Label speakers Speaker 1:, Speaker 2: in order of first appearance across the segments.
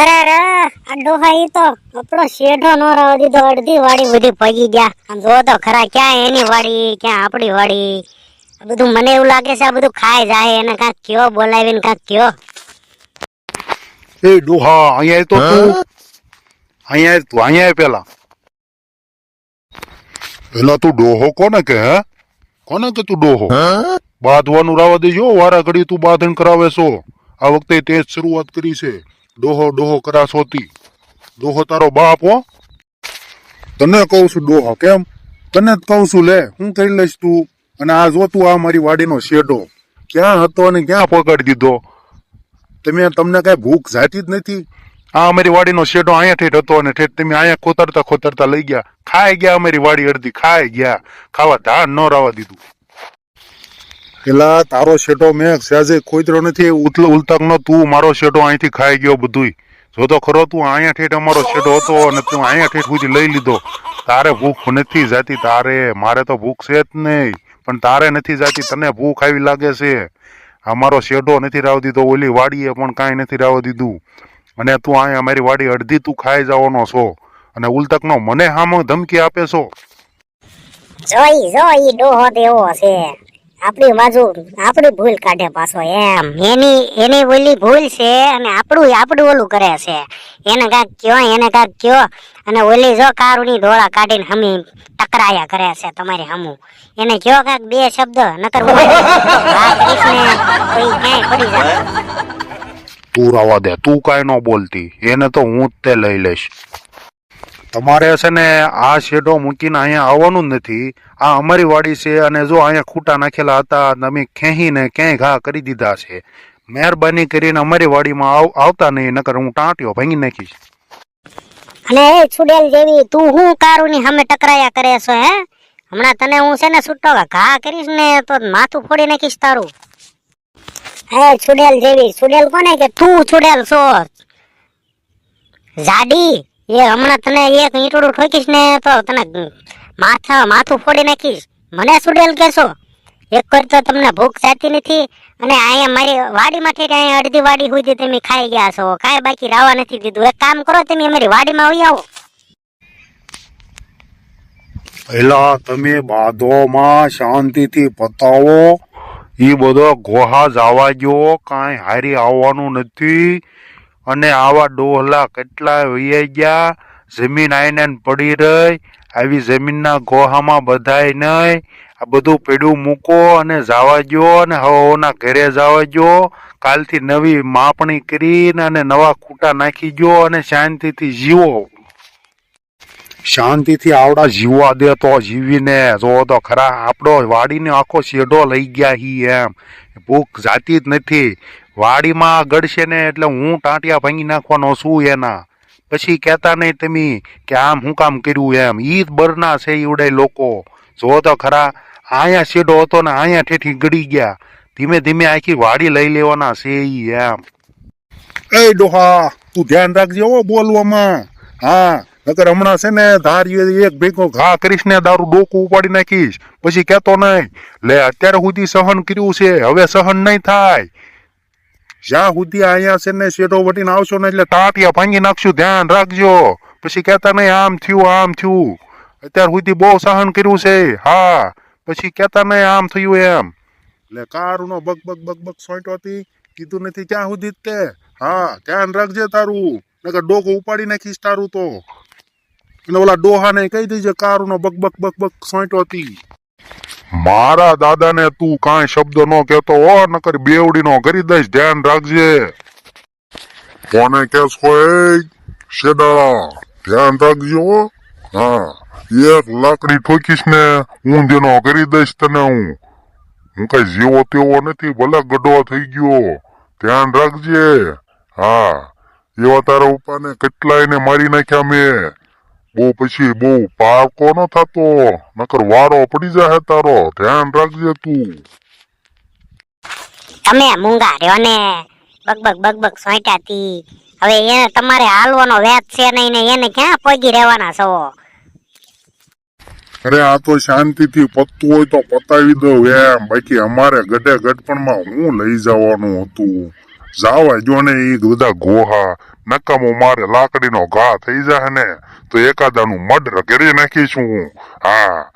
Speaker 1: અરે અરે આ ડોહા તો આપણો શેઠો નો રહો દીધો અડધી વાડી બધી પગી ગયા. આમ જો તો ખરા ક્યાં એની વાડી ક્યાં આપણી વાડી? આ બધું મને એવું લાગે છે આ બધું ખાઈ જાય એને કાંક કયો બોલાવીને કાંક કયો.
Speaker 2: એ ડોહા અહીંયા તો તું. અહીંયા તું અહીંયા પેલા. પેલા તું ડોહો કોને કે હે? કોને કે તું ડોહો? બાંધવાનું રાવા દેજો વારા ઘડી તું બાંધણ કરાવે છો. આ વખતે તે શરૂઆત કરી છે. ડોહો ડોહો કરા સોતી. ડોહો તારો બાપ હો. તને કહું છું ડોહો, કેમ? તને જ કહું છું, લે, હું કરી લઈશ તું. અને આ જો તું આ મારી વાડીનો શેડો. ક્યાં હતો અને ક્યાં પકડી દીધો? તમે તમને કઈ ભૂખ જાતી જ નથી? આ અમારી વાડીનો શેડો અહીંયા ઠેઠ હતો અને ઠેઠ તમે અહીંયા ખોતરતા ખોતરતા લઈ ગયા. ખાઈ ગયા અમારી વાડી અડધી, ખાઈ ગયા. ખાવા ધાન ન રાવા દીધું. પેલા તારો શેડો મેં સહેજે ખોતરો નથી ઉતલ ઉલતકનો તું, મારો શેડો અહીંથી ખાઈ ગયો બધુંય. જો તો ખરો તું અહીંયા ઠેઠ અમારો શેડો હતો અને તું અહીંયા ઠેઠ સુધી લઈ લીધો. તારે ભૂખ નથી જાતી તારે, મારે તો ભૂખ છે જ નહીં. પણ તારે નથી જાતી, તને ભૂખ આવી લાગે છે. અમારો શેઢો નથી રાવ દીધો, ઓલી વાડીએ પણ કાંઈ નથી રાવ દીધું. અને તું અહીંયા અમારી વાડી અડધી તું ખાઈ જવાનો છો. અને ઉલતકનો મને હામો ધમકી આપે છો?
Speaker 1: જોઈ જોઈ, ડોહો દેવો છે. આપણી બાજુ આપણી ભૂલ કાઢે પાછો એમ. એની એની ઓલી ભૂલ છે અને આપણું આપણું ઓલું કરે છે. એને કાંક કયો, એને કાંક કયો. અને ઓલી જો કારુની ધોળા કાઢીને હમી ટકરાયા કરે છે તમારી હમુ. એને કયો કાંક બે શબ્દ, નકર ક્યાંય પડી જાય.
Speaker 2: તું રવા દે, તું કાંઈ ન બોલતી. એને તો હું જ તે લઈ લઈશ. તમારે છે ને આ શેડો મૂકીને અહીંયા આવવાનું જ નથી. આ અમારી વાડી છે અને જો અહીંયા ખૂટા નાખેલા હતા તમે ખેંચીને ક્યાંય ઘા કરી દીધા છે. મહેરબાની કરીને અમારી વાડીમાં આવતા નહીં, નકર હું ટાંટ્યો ભાંગી નાખીશ.
Speaker 1: અને એ છુડેલ જેવી તું હું કારુની સામે ટકરાયા કરે છો, હે? હમણાં તને હું છે ને છૂટો ઘા કરીશ ને તો માથું ફોડી નાખીશ તારું. હે છુડેલ જેવી, છુડેલ કોને કે તું છુડેલ છો? જાડી એ હમણાં તને એક ઈંટડું ઠોકીશ ને તો તને માથા, માથું ફોડી નાખીશ. મને સુડેલ કહેશો. એક વાર તો તમને ભૂખ જાતી નથી અને અહીંયા મારી વાડીમાંથી અહીંયા અડધી વાડી સુધી તમે ખાઈ ગયા છો. કાંઈ બાકી રાવા નથી દીધું. એક કામ કરો, તમે અમારી વાડીમાં આવી આવો.
Speaker 2: પેલા તમે બાધોમાં શાંતિથી પતાવો. એ બધો ગોહા જવા ગયો કાંઈ હારી આવવાનું નથી. અને આવા ડોહલા કેટલા વૈયા ગયા? જમીન આઈને પડી રહી. આવી જમીનના ગોહામાં બધાય નહીં. આ બધું પેડું મૂકો અને જવા જો અને હવાઓના ઘરે જવા જો કાલથી નવી માપણી કરીને અને નવા ખૂટા નાખી જો અને શાંતિથી જીવો. શાંતિથી આવડા જીવવા દે તો જીવીને. જો તો ખરા, આપણો વાડીને આખો શેઢો લઈ ગયા હી એમ. ભૂખ જાતી જ નથી. વાડીમાં ગળશે ને એટલે હું ટાંટિયા ભાંગી નાખવાનો છું એના. પછી કહેતા નહીં તમે કે આમ હું કામ કર્યું એમ. ઈ બરના છે ઈવડે લોકો. જો તો ખરા અહીંયા સીડો હતો ને અહીંયા ઠેઠી ગળી ગયા. ધીમે ધીમે આખી વાડી લઈ લેવાના છે ઈ એમ. એ ડોહા, તું ધ્યાન રાખજે હો બોલવામાં. હા, નકર હમણાં છે ને ધારી એક ભેગો ઘા કરીશ ને દારૂ ડોકું ઉપાડી નાખીશ. પછી કહેતો નહીં, લે, અત્યારે સુધી સહન કર્યું છે, હવે સહન નહીં થાય. જ્યાં સુધી અહીંયા છે ને શેઠો વટીને આવશો ને એટલે તાટિયા ભાંગી નાખશું, ધ્યાન રાખજો. પછી કહેતા નહીં, આમ થયું આમ થયું. અત્યાર સુધી બહુ સહન કર્યું છે. હા, પછી કહેતા નહીં, આમ થયું એમ. એટલે કારનો બગ બગ બગ બગ સોંટો હતી. કીધું નથી ક્યાં સુધી તે? હા, ધ્યાન રાખજે તારું. નકર ડોકો ઉપાડી નાખીશ તારું તો. અને ઓલા ડોહાને કહી દેજે, કારનો બગ બગ બગ બગ સોંટો હતી. મારા દાદાને તું કાંઈ શબ્દ નો કહેતો હો, નકર બેવડીનો કરી દઈશ, ધ્યાન રાખજે. કોને કેસ હોય શેડાળા ધ્યાન રાખજો હા. એક લાકડી ઠોકીશ ને ઊંધીનો કરી દઈશ તને હું. હું કઈ જેવો તેવો નથી, ભલે ગડો થઈ ગયો. ધ્યાન રાખજે. હા, એવા તારા ઉપાને કેટલાય ને મારી નાખ્યા મેં. બહુ પછી બહુ પાકો ન થતો? નકર વારો પડી જાય તારો. ધ્યાન રાખજે તું.
Speaker 1: તમે મૂંગા રહ્યો ને. બગબગ બગબગ સોંટાતી હવે એને તમારે હાલવાનો વેત છે નહીં ને એને ક્યાં પગી રહેવાના છો?
Speaker 2: અરે આ તો શાંતિથી પતતું હોય તો પતાવી દઉં એમ. બાકી અમારે ગઢે ગઢપણમાં હું લઈ જવાનું હતું?
Speaker 3: જાવા જો ને ઈ બધા ગોહા, નકામો મારે લાકડીનો ઘા થઈ જાય ને, તો એકાદાનું મર્ડર કરી નાખીશું હું. હા.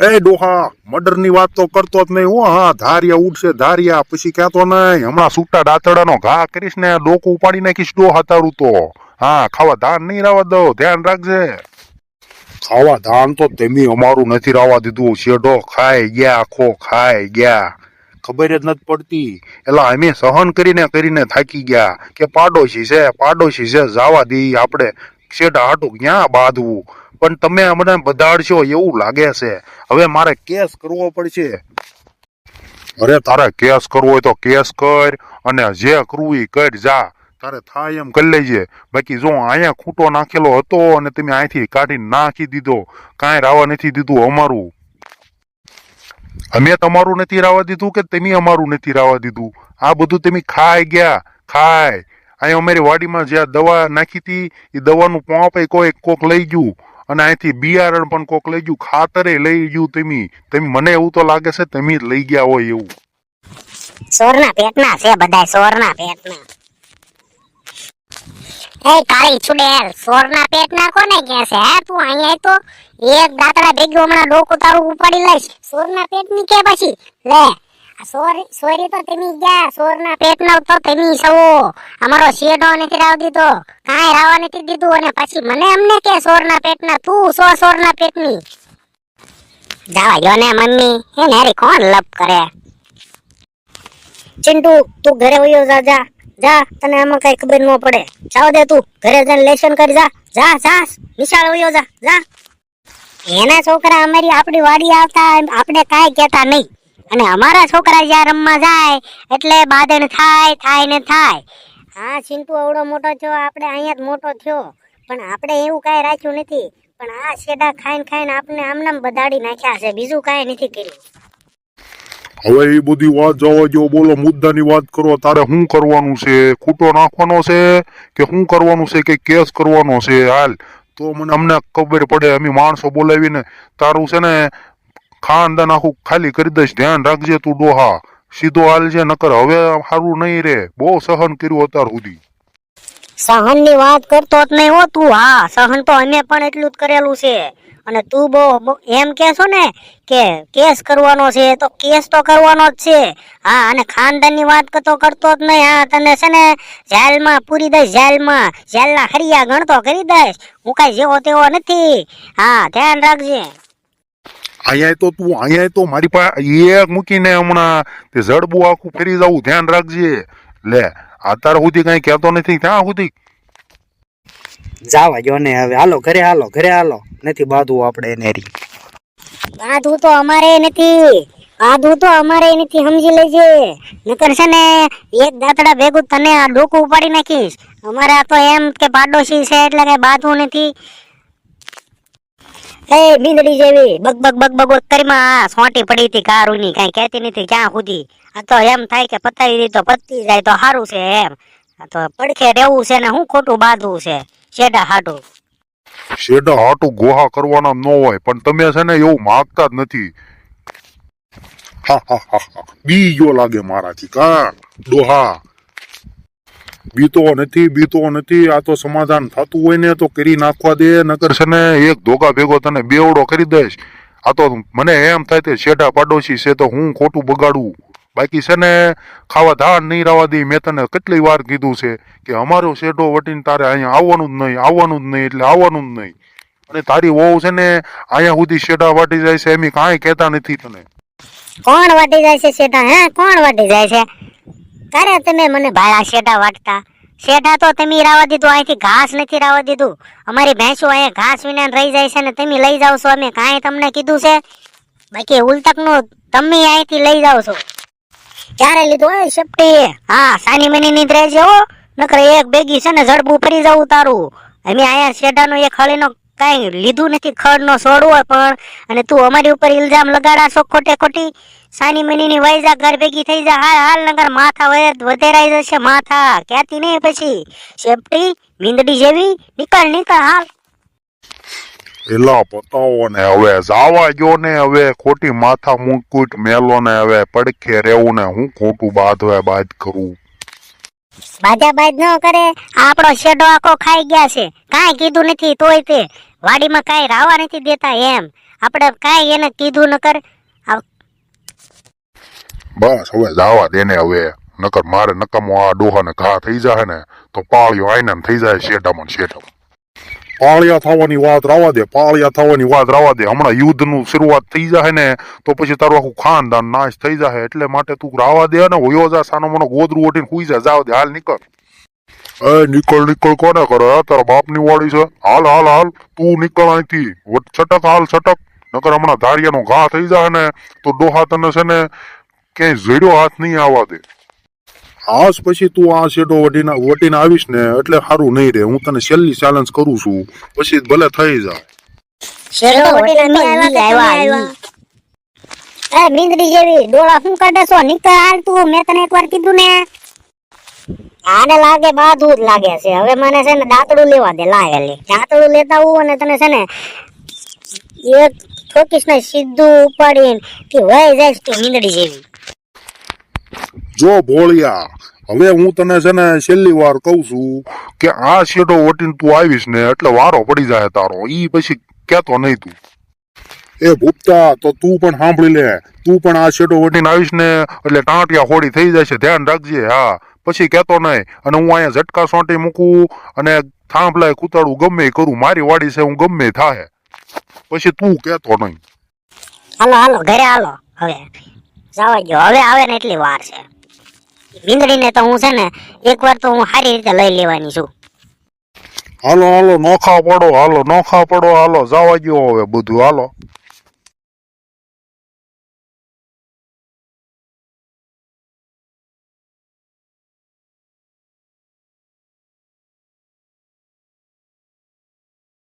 Speaker 2: એ ડોહા મર્ડરની વાત તો કરતો જ નહીં હું. હા, ધારિયા ઉડશે, ધારિયા, પછી ક્યાં તો નહીં. હમણાં છૂટા દાંતડાનો ઘા કરીશ ને, ડોકું ઉપાડી નાખીશ ડોહા તારું તો. હા, ખાવા ધાન નહીં રાવા દો, ધ્યાન રાખજે. ખાવા ધાન તો તેમી અમારું નથી રાવા દીધું. શેઢો ખાઈ ગયા, આખો ખાઈ ગયા. ખબર જ નથી પડતી. એટલે અમે સહન કરીને કરીને થાકી ગયા કે પાડોશી છે પાડોશી છે, જવા દઈ આપણે. શેઢા હાટું ક્યાં બાંધવું? પણ તમે અમને બધાડશો એવું લાગે છે. હવે મારે કેસ કરવો પડશે. અરે તારે કેસ કરવો હોય તો કેસ કર અને જે કરવું એ કર જા. તારે થાય એમ કરી લેજે. બાકી જો અહીંયા ખૂટો નાખેલો હતો અને તમે અહીંથી કાઢી નાખી દીધો. કાંઈ રાવા નથી દીધું અમારું. અમે તમારું નથી રાવા દીધું કે તમે અમારું નથી રાવા દીધું? આ બધું તમે ખાઈ ગયા, ખાય. અહીંયા અમારી વાડીમાં જ્યાં દવા નાખી હતી, એ દવાનું પોંપે કોઈ કોક લઈ ગયું. અને અહીંથી બિયારણ પણ કોક લઈ ગયું, ખાતરે લઈ ગયું તમે. તમે મને એવું તો લાગે છે તમે લઈ ગયા હોય એવું.
Speaker 1: સોરના પેટના છે બધા સોરના પેટના. એ કાળી છુડેલ સોરના પેટના કોને કે છે? હે, તું અહીંયા તો એક દાતડા ભેગી હમણાં ડોકું તારું ઉપાડી લઈશ. સોરના પેટની કે પછી? લે સોરી સોરી તો તમે ગયા, સોરના પેટના તો તેમી સવો. અમારો શેડો નથી રાવ દીધો. કાંઈ રાવા નથી દીધું અને પછી મને અમને કે સોરના પેટના, તું સો સોરના પેટની. જાવા જો ને મમ્મી. એ ને, હારી કોણ લપ કરે? ચિંટુ, તું ઘરે વયો જા જા. જા, તને આમાં કઈ ખબર ન પડે. જાવ દે તું, ઘરે જઈને લેશન કરી જા. જા જા નિશાળ વયો જા જા. એના છોકરા અમારી આપણી વાડી આવતા આપણે કાંઈ કહેતા નહીં. અને અમારા છોકરા જ્યાં રમવા જાય, એટલે બાદણ થાય થાય ને થાય. હા, ચિંટુ અવડો મોટો થયો, આપણે અહીંયા જ મોટો થયો. પણ આપણે એવું કાંઈ રાખ્યું નથી. પણ આ શેડા ખાઈને ખાઈને આપણે આમનામ બધાડી નાખ્યા છે, બીજું કાંઈ નથી કર્યું.
Speaker 2: હવે એ બધી વાત જવા જો બોલો, મુદ્દાની વાત કરો, તારે શું કરવાનું છે? ખૂટો નાખવાનો છે કે શું કરવાનું છે કે કેસ કરવાનો છે? હાલ, તો મને અમને ખબર પડે, અમે માણસો બોલાવીને તારું છે ને ખાનદાન આખું ખાલી કરી દઈશ, ધ્યાન રાખજે તું ડોહા. સીધો હાલ છે, નકર હવે સારું નહીં રે. બહુ સહન કર્યું અત્યાર સુધી.
Speaker 1: સહનની વાત કરતો જ નહીં હો તું, હા. સહન તો અમે પણ એટલું જ કરેલું છે. અને તું બહુ એમ એમ છો ને કે કેસ કરવાનો છે, તો કેસ તો કરવાનો જ છે. હા, અને ખાનદાનની વાત તો કરતો જ નહીં. હા, તને છે ને જેલમાં પૂરી દઈશ, જેલમાં. જેલના હરિયા ગણતો કરી દઈશ. હું કાંઈ જેવો તેવો નથી. હા, ધ્યાન રાખજે.
Speaker 2: અહીંયા તો તું, અહીંયા તો મારી પાસે એક મૂકીને હમણાં તે જડબું આખું ફેરી જવું. ધ્યાન રાખજે. લે, અત્યાર સુધી કઈ કહેતો નથી. ત્યાં સુધી
Speaker 4: જાવા જો ને હવે. હાલો, ઘરે હાલો ઘરે હાલો. નથી બાંધવું આપણે એને રી.
Speaker 1: બાંધવું તો અમારે નથી. બાંધવું તો અમારે નથી, સમજી લેજે. નકર છે ને, એક દાતડા ભેગું તને આ ડોકું ઉપાડી નાખીશ. અમારે તો એમ કે પાડોશી છે એટલે કઈ બાંધવું નથી. એ મીંદડી જેવી, બગ બગ બગ બગ કરીમાં સોંટી પડી હતી કારુની કઈ કહેતી નથી ક્યાં સુધી. આ તો એમ થાય કે પતાવી દીધો પતી જાય તો સારું છે એમ. આ તો પડખે રહેવું છે ને, હું ખોટું બાંધવું છે? શેડા હાટો
Speaker 2: શેડા હાટું ગોહા કરવાના ન હોય, પણ તમે છે ને એવું માગતા જ નથી. બીજો લાગે મારાથી કા ડોહા બીતો નથી બીતો નથી, આ તો સમાધાન થતું હોય ને તો કરી નાખવા દે, નકર છે ને એક ધોકા ભેગો તને બેવડો કરી દઈશ. આ તો મને એમ થાય તે શેઠા પાડોશી છે તો હું ખોટું બગાડું. બાકી છે ને, ખાવા ધાન નહીં રહેવા દઈ મેં તને કેટલી વાર કીધું છે કે અમારો શેઢો વટીને તારે અહીંયા આવવાનું જ નહીં, આવવાનું જ નહીં, એટલે આવવાનું જ નહીં. અને તારી વહુ છે ને, અહીંયા સુધી શેઢા વાટી જાય છે એમ કાંઈ કહેતા નથી તને.
Speaker 1: કોણ વાટી જાય છે શેઢા? હે, કોણ વાટી જાય છે? ક્યારે તમે મને ભાડા શેઢા વાટતા? શેઢા તો તમે રાવા દીધું, અહીંથી ઘાસ નથી રાવા દીધું. અમારી ભેંસો અહીંયા ઘાસ વિના રહી જાય છે ને, તમે લઈ જાઓ છો. અમે કાંઈ તમને કીધું છે? બાકી ઉલટકનું તમે અહીંથી લઈ જાવ છો. ક્યારે લીધું હોય સેફટી હા, સાની મની ની રહેજે હો. નકર એક બેગી છે ને ઝડપું ફરી જવું તારું. અમે અહીંયા શેઢાનો એક હળીનો કાંઈ લીધું નથી, ખડનો સોડવો પણ, અને તું અમારી ઉપર ઇલ્ઝામ લગાડા છો ખોટે ખોટી. સાની મનીની જા ઘર ભેગી થઈ જા હાલ હાલ નગર માથા વધેરાઈ જશે માથા. ક્યાંથી નહીં પછી? સેફટી મીંદડી જેવી. નીકળ નીકળ, હાલ.
Speaker 2: એલા પતાવો ને હવે જાવા ગયો ને હવે ખોટી માથા મુકુટ મેલો ને હવે પડખે રહેવું ને હું ખોટું બાધવે બાદ કરું.
Speaker 1: બાજા બાજ ન કરે આપણો શેડો આખો ખાઈ ગયા છે. કાંઈ કીધું નથી તોય તે. વાડીમાં કાંઈ રાવા નથી દેતા એમ. આપણે કાંઈ એને કીધું ન કર.
Speaker 2: બસ હવે જાવા દે ને હવે. નકર મારે નકમો આ ડોહાને ઘા થઈ જાય ને તો પાળ્યો આઈને થઈ જાય શેઢામાં શેઢામાં. પાળિયા થવાની વાત રાવા દે, પાળિયા થવાની વાત રાવા દે. હમણાં યુદ્ધનું શરૂઆત થઈ જાય ને, તો પછી તારું આખું ખાનદાન નાશ થઈ જાય એટલે માટે તું રાવા દે ને હોયો જા, સાનો મનો ગોદરું ઓઢીને હુઈ જા. જાવ દે, હાલ નીકળ. એ, નીકળ નીકળ કોને કરે? તારા બાપની વાળી છે. હાલ હાલ હાલ, તું નીકળ અહીંથી. છટક, હાલ, છટક. નકર હમણાં ધારિયાનો ઘા થઈ જાય ને, તો ડોહા તને છે ને, ક્યાંય ઝેડ્યો હાથ નહીં આવવા દે. આજ પછી તું આ શેડો વટીને વટીને આવીશ ને એટલે સારું નહીં રે. હું તને છેલ્લી ચેલેન્જ કરું છું. પછી ભલે થઈ જાય
Speaker 1: શેડો વટીને અમે આવ્યા આવ્યા? એ મીંદડી જેવી. ડોળા શું કાઢે છો? નીકળ હાલ તું. મેં તને એકવાર કીધું ને. આને લાગે બાધું જ લાગે છે. હવે મને છે ને દાંતડું લેવા દે લાય લે દાંતડું લેતા હું અને તને છે ને એક ઠોકીશ ને સીધું ઉપાડીને કે વહી જાય તું મીંદડી જેવી.
Speaker 2: જો ભોળિયા હવે હું તને છે ને છેલ્લી વાર કહું છું કે આ શેડો વટીને તું આવીશ ને એટલે વારો પડી જાય તારો. ઈ પછી કેતો નહીં તું. એ ભૂપતા તો તું પણ સાંભળી લે. તું પણ આ શેડો વટીને આવીશ ને એટલે ટાંટિયા હોડી થઈ છે ધ્યાન રાખજે, હા. પછી કેતો નહીં. અને હું અહીંયા ઝટકા સોંટી મૂકું અને થાંભલાય કૂતાડું ગમે કરું. મારી વાડી છે, હું ગમે થાય પછી તું કેતો નહીં.
Speaker 1: હાલો હાલો, ઘરે હાલો. હવે જવા ગયો. હવે આવે ને એટલી વાર છે. મીંદડીને તો હું છે ને, એકવાર તો હું સારી રીતે લઈ લેવાની છું.
Speaker 2: હાલો હાલો, નોખા પડો, હાલો, નોખા પડો, હાલો, જવા ગયો હવે બધું, હાલો.